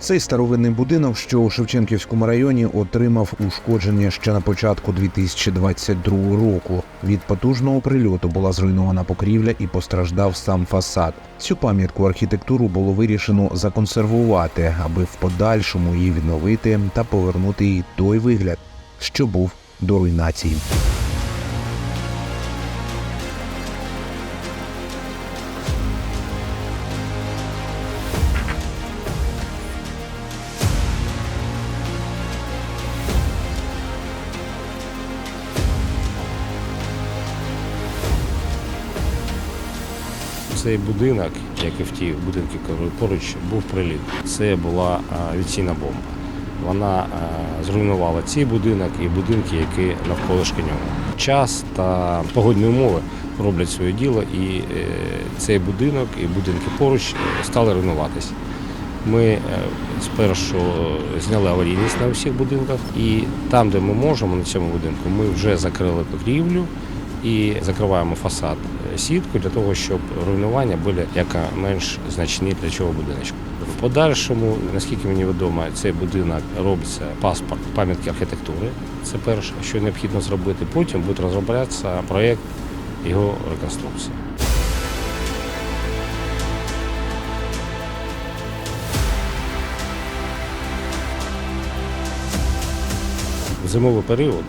Цей старовинний будинок, що у Шевченківському районі, отримав ушкодження ще на початку 2022 року. Від потужного прильоту була зруйнована покрівля і постраждав сам фасад. Цю пам'ятку архітектуру було вирішено законсервувати, аби в подальшому її відновити та повернути їй той вигляд, що був до руйнації. Цей будинок, як і в ті будинки поруч, був приліт. Це була авіаційна бомба. Вона зруйнувала цей будинок і будинки, які навколишки нього. Час та погодні умови роблять своє діло, і е, цей будинок і будинки поруч е, стали руйнуватися. Ми е, спершу зняли аварійність на всіх будинках, і там, де ми можемо, на цьому будинку, ми вже закрили покрівлю і закриваємо фасад е, сіткою для того, щоб руйнування були яка менш значні для цього будиночку. В подальшому, наскільки мені відомо, цей будинок робиться паспорт пам'ятки архітектури. Це перше, що необхідно зробити. Потім буде розроблятися проєкт його реконструкції. Зимовий період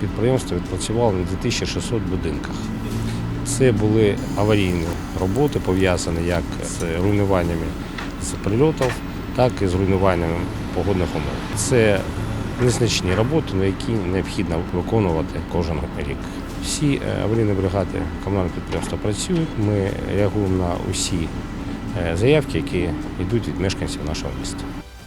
підприємство відпрацювало на 2600 будинках. Це були аварійні роботи, пов'язані як з руйнуваннями з прильотів, так і з руйнуваннями погодних умов. Це незначні роботи, на які необхідно виконувати кожен рік. Всі е, аварійні бригади комунального підприємства працюють. Ми реагуємо на усі е, заявки, які йдуть від мешканців нашого міста.